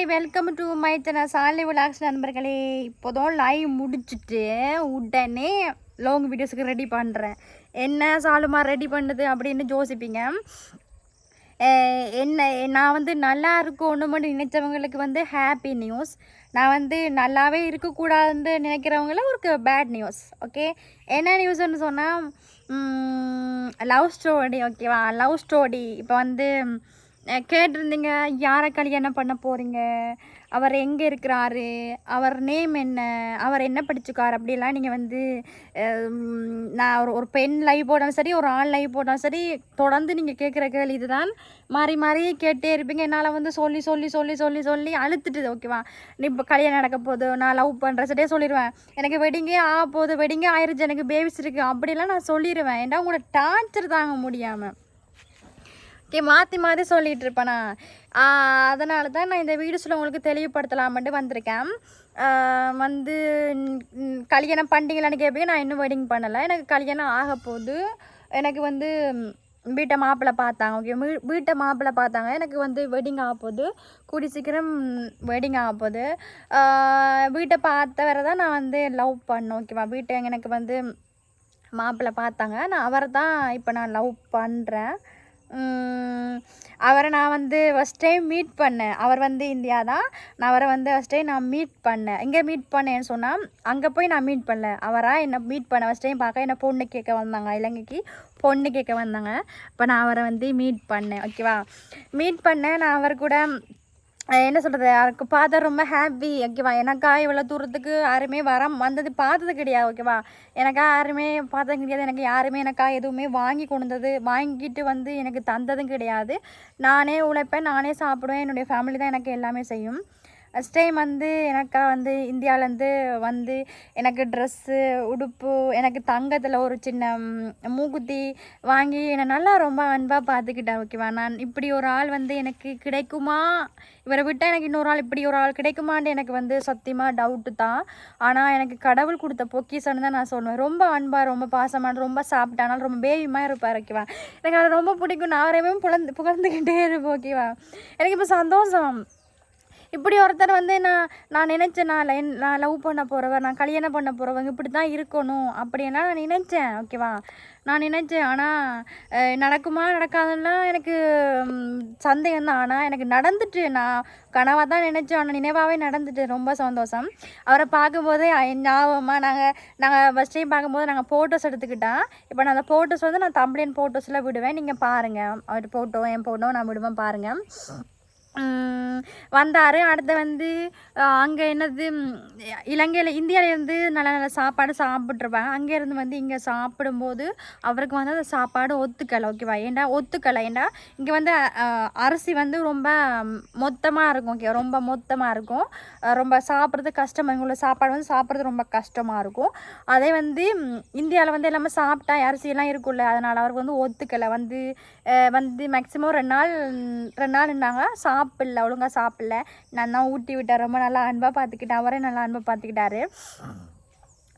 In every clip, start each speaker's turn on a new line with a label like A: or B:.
A: Hi welcome to my சாலை vlogs நண்பர்களே. இப்போதான் லைவ் முடிச்சுட்டு உடனே லாங் வீடியோஸுக்கு ரெடி பண்ணுறேன் என்ன சாலுமா ரெடி பண்ணுது அப்படின்னு யோசிப்பீங்க. என்ன நான் வந்து நல்லா இருக்கணும்னு நினைச்சவங்களுக்கு வந்து ஹாப்பி நியூஸ் நான் வந்து நல்லாவே இருக்கக்கூடாதுன்னு நினைக்கிறவங்கள ஒரு பேட் நியூஸ் ஓகே என்ன நியூஸ்னு சொன்னால் லவ் ஸ்டோரி ஓகேவா லவ் ஸ்டோரி இப்போ வந்து கேட்டிருந்தீங்க யாரை கல்யாணம் பண்ண போகிறீங்க அவர் எங்கே இருக்கிறாரு? அவர் நேம் என்ன? அவர் என்ன படிச்சுக்கார்? அப்படிலாம் நீங்கள் வந்து நான் ஒரு ஒரு பெண் லைவ் போட்டாலும் சரி ஒரு ஆண் லைவ் போட்டாலும் சரி தொடர்ந்து நீங்கள் கேட்குற கேள்வி இதுதான். மாறி மாறி கேட்டே இருப்பீங்க. என்னால் வந்து சொல்லி சொல்லி சொல்லி சொல்லி சொல்லி அழுத்துட்டுது ஓகேவா நீ இப்போ கல்யாணம் நடக்க போகுது நான் லவ் பண்ணுற சரியே சொல்லிடுவேன் எனக்கு வெட்டிங்கே ஆக போகுது வெட்டிங்கே ஆயிடுச்சு எனக்கு பேபிஸ் இருக்குது அப்படிலாம் நான் சொல்லிடுவேன் ஏன்னா உங்களோட டார்ச்சர் தாங்க முடியாமல் ஓகே மாற்றி மாற்றி சொல்லிகிட்டு இருப்பேனா அதனால தான் நான் இந்த வீடியோஸில் உங்களுக்கு தெளிவுபடுத்தலாமட்டு வந்திருக்கேன். வந்து கல்யாணம் பண்டிகைலான்னு கேட்பே நான் இன்னும் வெட்டிங் பண்ணலை. எனக்கு கல்யாணம் ஆக போகுது எனக்கு வந்து வீட்டை மாப்பிள்ளை பார்த்தாங்க ஓகே வீ வீட்டை மாப்பிள்ளை பார்த்தாங்க. எனக்கு வந்து வெட்டிங் ஆக போகுது கூடி சீக்கிரம் வெட்டிங் ஆக போகுது வீட்டை பார்த்த வரை தான் நான் வந்து லவ் பண்ணேன் ஓகேவா வீட்டை எனக்கு வந்து மாப்பிள்ளை பார்த்தாங்க. நான் அவரை தான் இப்போ நான் லவ் பண்ணுறேன் அவரை நான் வந்து ஃபஸ்ட் டைம் மீட் பண்ணேன். அவர் வந்து இந்தியா தான். நான் அவரை வந்து ஃபஸ்ட் டைம் நான் மீட் பண்ணேன். எங்கே மீட் பண்ணேன்னு சொன்னால் அங்கே போய் நான் மீட் பண்ணல. அவராக என்னை மீட் பண்ண ஃபஸ்ட் டைம் பார்க்க என்னை பொண்ணு கேட்க வந்தாங்க இலங்கைக்கு பொண்ணு கேட்க வந்தாங்க. இப்போ நான் அவரை வந்து மீட் பண்ணேன். ஓகேவா மீட் பண்ணேன். நான் அவர் கூட என்ன சொல்கிறது அவருக்கு பார்த்தா ரொம்ப ஹாப்பி ஓகேவா எனக்கா இவ்வளோ தூரத்துக்கு யாருமே வர வந்தது பார்த்தது கிடையாது ஓகேவா எனக்கா யாருமே பார்த்தது கிடையாது. எனக்கு யாருமே எனக்கா எதுவுமே வாங்கி கொண்டது வாங்கிட்டு வந்து எனக்கு தந்ததும் கிடையாது. நானே உழைப்பேன் நானே சாப்பிடுவேன். என்னுடைய ஃபேமிலி தான் எனக்கு எல்லாமே செய்யும். ஃபஸ்ட் டைம் வந்து எனக்கா வந்து இந்தியாவிலேருந்து வந்து எனக்கு ட்ரெஸ்ஸு உடுப்பு எனக்கு தங்கத்தில் ஒரு சின்ன மூக்குத்தி வாங்கி என்னை நல்லா ரொம்ப அன்பாக பார்த்துக்கிட்டேன் ஓகேவா நான் இப்படி ஒரு ஆள் வந்து எனக்கு கிடைக்குமா? இவரை விட்டால் எனக்கு இன்னொரு ஆள் இப்படி ஒரு ஆள் கிடைக்குமான்னு எனக்கு வந்து சத்தியமாக டவுட்டு தான் ஆனால் எனக்கு கடவுள் கொடுத்த பொக்கிசன்னு தான் நான் சொல்லுவேன். ரொம்ப அன்பாக ரொம்ப பாசமான ரொம்ப சாப்பிட்டானால் ரொம்ப பேபிமாக இருப்பார் ஓகேவா எனக்கு அதை ரொம்ப பிடிக்கும். நான் அவரையுமே புலந்து புகழ்ந்துக்கிட்டே இருப்பேன் ஓகேவா எனக்கு இப்போ சந்தோஷம். இப்படி ஒருத்தர் வந்து நான் நான் நினச்சேன் நான் லைன் நான் லவ் பண்ண போகிறவன் நான் கல்யாணம் பண்ண போகிறவங்க இப்படி தான் இருக்கணும் அப்படின்னா நான் நினச்சேன் ஓகேவா நான் நினச்சேன். ஆனால் நடக்குமா நடக்காதுன்னா எனக்கு சந்தேகம் தான் ஆனால் எனக்கு நடந்துட்டு நான் கனவாக தான் நினச்சேன். ஆனால் நினைவாகவே நடந்துட்டு ரொம்ப சந்தோஷம். அவரை பார்க்கும்போதே ஞாபகமாக நாங்கள் நாங்கள் ஃபஸ்ட் டைம் பார்க்கும்போது நாங்கள் ஃபோட்டோஸ் எடுத்துக்கிட்டால் இப்போ நான் அந்த ஃபோட்டோஸ் வந்து நான் தம்ப்ளைன் ஃபோட்டோஸில் விடுவேன். நீங்கள் பாருங்கள் அவர் ஃபோட்டோ என் ஃபோட்டோ நான் விடுவேன் பாருங்கள் வந்தார். அடுத்து வந்து அங்கே என்னது இலங்கையில் இந்தியாவிலேருந்து நல்ல நல்ல சாப்பாடு சாப்பிட்ருப்பாங்க அங்கேருந்து வந்து இங்கே சாப்பிடும்போது அவருக்கு வந்து அந்த சாப்பாடு ஒத்துக்கலை ஓகேவா ஏண்டா ஒத்துக்கலை? ஏண்டா இங்கே வந்து அரிசி வந்து ரொம்ப மொத்தமாக இருக்கும் ஓகே ரொம்ப மொத்தமாக இருக்கும். ரொம்ப சாப்பிட்றது கஷ்டமாக இங்கே உள்ள சாப்பாடு வந்து சாப்பிட்றது ரொம்ப கஷ்டமாக இருக்கும். அதே வந்து இந்தியாவில் வந்து எல்லாமே சாப்பிட்டா அரிசியெல்லாம் இருக்கும்ல அதனால் அவருக்கு வந்து ஒத்துக்கலை. வந்து வந்து மேக்ஸிமம் ரெண்டு நாள் ரெண்டு நாள் இருந்தாங்க சாப்பிடல ஒழுங்காக சாப்பிடல. நான் தான் ஊட்டி விட்டேன். ரொம்ப நல்லா அன்பாக பார்த்துக்கிட்டேன் அவரே நல்லா அன்பாக பார்த்துக்கிட்டாரு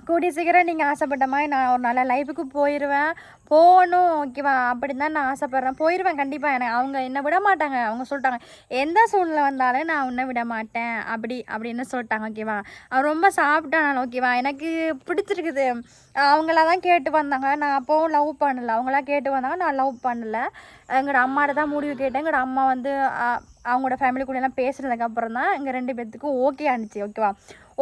A: கூடிய சீக்கிரம் நீங்கள் ஆசைப்பட்ட மாதிரி நான் ஒரு நல்ல லைஃபுக்கு போயிடுவேன் போகணும் ஓகேவா அப்படி தான் நான் ஆசைப்பட்றேன். போயிடுவேன் கண்டிப்பாக எனக்கு அவங்க என்னை விட மாட்டாங்க. அவங்க சொல்லிட்டாங்க எந்த சூழ்நிலை வந்தாலும் நான் உன்னை விட மாட்டேன். அப்படி அப்படின்னு சொல்லிட்டாங்க ஓகேவா அவன் ரொம்ப சாப்பிட்டானால ஓகேவா எனக்கு பிடிச்சிருக்குது. அவங்கள தான் கேட்டு வந்தாங்க. நான் அப்போவும் லவ் பண்ணல. அவங்களாம் கேட்டு வந்தாங்க. நான் லவ் பண்ணலை. எங்களோட அம்மாட்ட தான் முடிவு கேட்டேன். எங்களோட அம்மா வந்து அவங்களோட ஃபேமிலி கூட எல்லாம் பேசுனதுக்கப்புறம் தான் எங்கள் ரெண்டு பேர்த்துக்கும் ஓகே ஆனிச்சு ஓகேவா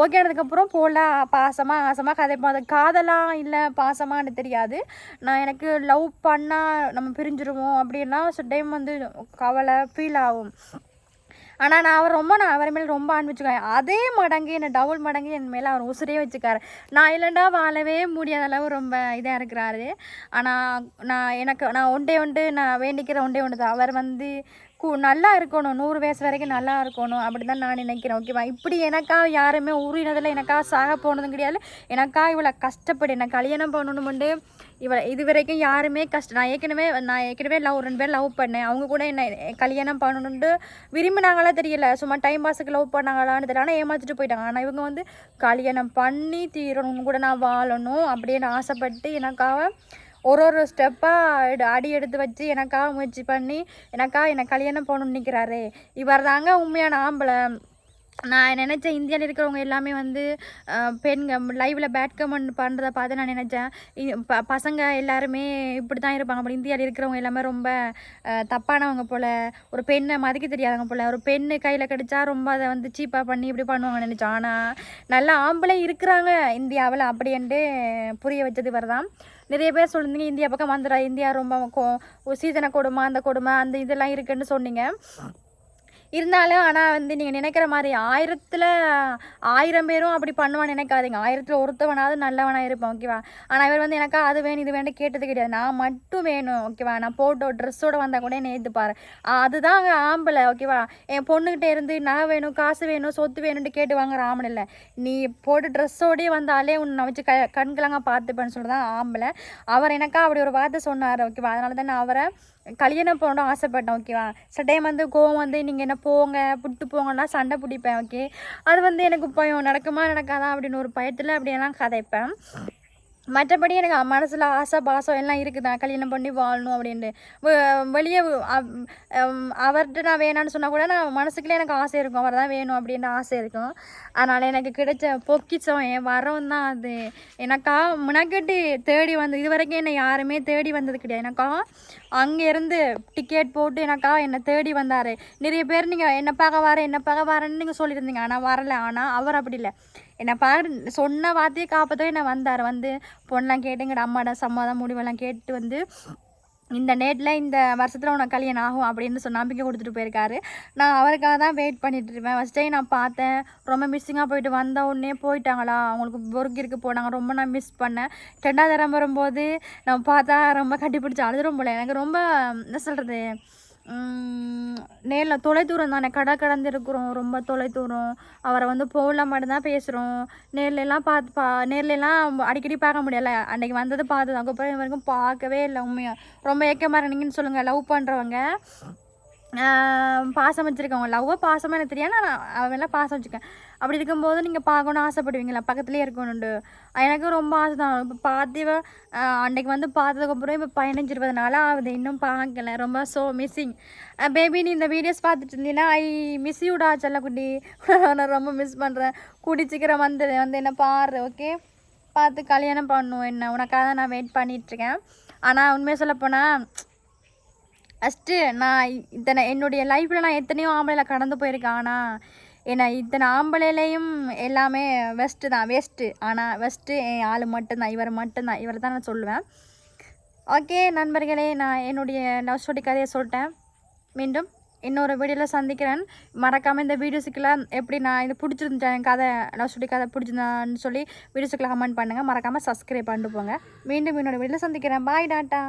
A: ஓகே ஆனதுக்கப்புறம் போல பாசமாக ஆசமாக கதைப்போம் அது காதலாம் இல்லை பாசமானு தெரியாது. நான் எனக்கு லவ் பண்ணால் நம்ம பிரிஞ்சிருவோம் அப்படின்னா சில டைம் வந்து கவலை ஃபீல் ஆகும். ஆனால் நான் அவர் ரொம்ப நான் அவர் மேலே ரொம்ப அனுப்பிச்சுக்கேன் அதே மடங்கு என்னை டபுள் மடங்கு என் மேலே அவர் உசுரே வச்சுக்காரு. நான் இல்லைண்டா வாழவே முடியாத அளவு ரொம்ப இதாக இருக்கிறாரு. ஆனால் நான் எனக்கு நான் ஒன்றே ஒன்று நான் வேண்டிக்கிற ஒன்றே ஒன்று தான் அவர் வந்து நல்லா இருக்கணும். நூறு வயசு வரைக்கும் நல்லா இருக்கணும். அப்படி தான் நான் நினைக்கிறேன். ஓகேவா இப்படி எனக்கா யாருமே உரினதில் எனக்கா சாக போனதும் கிடையாது. எனக்கா இவ்வளோ கஷ்டப்படு என்னை கல்யாணம் பண்ணணுமெண்டு இவளை இது வரைக்கும் யாருமே கஷ்டம் நான் ஏற்கனவே நான் ஏற்கனவே லவ் ரெண்டு பேர் லவ் பண்ணேன். அவங்க கூட என்ன கல்யாணம் பண்ணணுன்ட்டு விரும்பினாங்களா தெரியல. சும்மா டைம் பாஸுக்கு லவ் பண்ணாங்களான்னு தெரியல. ஆனால் ஏமாற்றிட்டு போயிட்டாங்க. ஆனால் இவங்க வந்து கல்யாணம் பண்ணி தீரணும் கூட நான் வாழணும் அப்படின்னு ஆசைப்பட்டு எனக்காக ஒரு ஒரு ஸ்டெப்பாக அடி எடுத்து வச்சு எனக்காக முயற்சி பண்ணி எனக்காக என்னை கல்யாணம் போகணுன்னு நிற்கிறாரு இவர் தாங்க உண்மையான ஆம்பளை. நான் நினச்சேன் இந்தியாவில் இருக்கிறவங்க எல்லாமே வந்து பெண்கள் லைவில் பேட் கமெண்ட் பண்ணுறத பார்த்து நான் நினச்சேன். ப பசங்க எல்லாருமே இப்படி தான் இருப்பாங்க அப்படி இந்தியாவில் இருக்கிறவங்க எல்லாமே ரொம்ப தப்பானவங்க போல். ஒரு பெண்ணை மதிக்க தெரியாதவங்க போல். ஒரு பெண்ணு கையில் கிடச்சா ரொம்ப அதை வந்து சீப்பாக பண்ணி இப்படி பண்ணுவாங்க நினச்சேன். ஆனால் நல்லா ஆம்பளை இருக்கிறாங்க இந்தியாவில் அப்படின்ட்டு புரிய வச்சது வரதான் நிறைய பேர் சொல்லுங்க இந்தியா பக்கம் வந்துடா இந்தியா ரொம்ப சீதன கொடுமை அந்த கொடுமை அந்த இதெல்லாம் இருக்குன்னு சொன்னீங்க. இருந்தாலும் ஆனால் வந்து நீங்கள் நினைக்கிற மாதிரி ஆயிரத்தில் ஆயிரம் பேரும் அப்படி பண்ணுவான்னு நினைக்காதீங்க. ஆயிரத்தில் ஒருத்தவனாவது நல்லவனாக இருப்பான் ஓகேவா ஆனால் இவர் வந்து எனக்கா அது வேணும் இது வேணும் கேட்டது கிடையாது. நான் மட்டும் வேணும் ஓகேவா நான் போட்டோ ட்ரெஸ்ஸோடு வந்தால் கூட என்னை ஏற்றுப்பாரு அதுதான் அங்கே ஆம்பளை ஓகேவா என் பொண்ணுக்கிட்டே இருந்து நகை வேணும் காசு வேணும் சொத்து வேணும்னு கேட்டு வாங்குற ஆம்பளை இல்லை. நீ போட்டு ட்ரெஸ்ஸோடயே வந்தாலே உன்னை வச்சு க கண்கலங்க பார்த்துப்பேன்னு சொல்லி தான் ஆம்பளை. அவர் எனக்கா அப்படி ஒரு வார்த்தை சொன்னார் ஓகேவா அதனால தான் நான் அவரை கல்யாணம் போகணும் ஆசைப்பட்டேன் ஓகேவா சில டைம் வந்து கோவம் வந்து நீங்கள் என்ன போங்க புட்டு போங்கன்னா சண்டை பிடிப்பேன் ஓகே அது வந்து எனக்கு பயம் நடக்குமா நடக்காதா அப்படின்னு ஒரு பயத்தில் அப்படியெல்லாம் கதைப்பேன். மற்றபடி எனக்கு மனசில் ஆசை பாசம் எல்லாம் இருக்குதா. கல்யாணம் பண்ணி வாழணும் அப்படின்ட்டு. வெளியே அவர்கிட்ட நான் வேணான்னு சொன்னால் கூட நான் மனசுக்குள்ளே எனக்கு ஆசை இருக்கும். அவர் தான் வேணும் அப்படின்ற ஆசை இருக்கும். அதனால் எனக்கு கிடைச்ச பொக்கிச்சம் என் வரம் தான் அது. எனக்கா முனக்கட்டி தேடி வந்து இது வரைக்கும் என்னை யாருமே தேடி வந்தது கிடையாது. எனக்கா அங்கேருந்து டிக்கெட் போட்டு எனக்கா என்னை தேடி வந்தார். நிறைய பேர் நீங்கள் என்ன பார்க்க வர என்ன பார்க்க வரேன்னு நீங்கள் சொல்லியிருந்தீங்க. ஆனால் வரல. ஆனால் அவர் அப்படி இல்லை. என்னை பாரு சொன்ன வார்த்தையை காப்பாற்றவே என்னை வந்தார். வந்து பொண்ணெலாம் கேட்டு எங்கட அம்மாட சம்மாதான் முடிவெல்லாம் கேட்டு வந்து இந்த டேட்டில் இந்த வருஷத்தில் உனக்கு கல்யாணம் ஆகும் அப்படின்னு சொன்ன நம்பிக்கை கொடுத்துட்டு போயிருக்காரு. நான் அவருக்காக தான் வெயிட் பண்ணிட்டு இருப்பேன். ஃபஸ்ட் டைம் நான் பார்த்தேன். ரொம்ப மிஸ்ஸிங்காக போயிட்டு வந்த உடனே போயிட்டாங்களா? அவங்களுக்கு ஒர்க் போனாங்க. ரொம்ப நான் மிஸ் பண்ணேன். ரெண்டாவது தரம் வரும்போது நான் பார்த்தா ரொம்ப கட்டி பிடிச்சி அழுதுரும் எனக்கு ரொம்ப என்ன சொல்கிறது நேரில் தொலைதூரம் தானே. கடை கடந்து இருக்கிறோம் ரொம்ப தொலைதூரம். அவரை வந்து ஃபோனில் மட்டும்தான் பேசுகிறோம் நேர்ல பார்த்து பா நேர்ல அடிக்கடி பார்க்க முடியல. அன்னைக்கு வந்தது பார்த்து அதுக்கப்புறம் இது வரைக்கும் பார்க்கவே இல்லை உண்மையாக ரொம்ப ஏக்கமாக இருந்தீங்கன்னு சொல்லுங்கள் லவ் பண்ணுறவங்க பாசம் வச்சுருக்கவங்க. லவ்வாக பாசமாக எனக்கு தெரியாது நான் அவெல்லாம் பாசம் வச்சுருக்கேன் அப்படி இருக்கும்போது நீங்கள் பார்க்கணும்னு ஆசைப்படுவீங்களா? பக்கத்துலேயே இருக்கணுண்டு எனக்கு ரொம்ப ஆசை தான். இப்போ பார்த்து அன்றைக்கு வந்து பார்த்ததுக்கப்புறம் இப்போ பதினஞ்சு இருபது நாளாக ஆகுது. இன்னும் பார்க்கல. ரொம்ப ஸோ மிஸ்ஸிங் பேபி நீ இந்த வீடியோஸ் பார்த்துட்டு இருந்தீங்கன்னா ஐ மிஸ் யூடா செல்லக்குட்டி. நான் ரொம்ப மிஸ் பண்ணுறேன் கூடி சீக்கிரம் வந்து வந்து என்ன பாரு ஓகே பார்த்து கல்யாணம் பண்ணுவோம் என்ன? உனக்காக தான் நான் வெயிட் பண்ணிகிட்ருக்கேன் ஆனால் உண்மையாக சொல்லப்போனால் ஃபஸ்ட்டு நான் இத்தனை என்னுடைய லைஃப்பில் நான் எத்தனையோ ஆம்பளைல கடந்து போயிருக்கேன். ஆனால் என்ன இத்தனை ஆம்பளையிலையும் எல்லாமே வெஸ்ட்டு தான் வேஸ்ட்டு ஆனால் வெஸ்ட்டு என் ஆள் மட்டும்தான் இவர் மட்டும்தான். இவர் தான் நான் சொல்லுவேன். ஓகே நண்பர்களே நான் என்னுடைய லவ் ஸ்டோரி கதையை சொல்லிட்டேன். மீண்டும் இன்னொரு வீடியோவில் சந்திக்கிறேன். மறக்காமல் இந்த வீடியோஸுக்கெல்லாம் எப்படி நான் இது பிடிச்சிருந்தேன் என் கதை லவ் ஸ்டோரி கதை பிடிச்சிருந்தான்னு சொல்லி வீடியோஸுக்கெல்லாம் கமெண்ட் பண்ணுங்கள் மறக்காமல் சப்ஸ்கிரைப் பண்ணிட்டு போங்க. மீண்டும் என்னோடய வீடியோவில் சந்திக்கிறேன். Bye tata.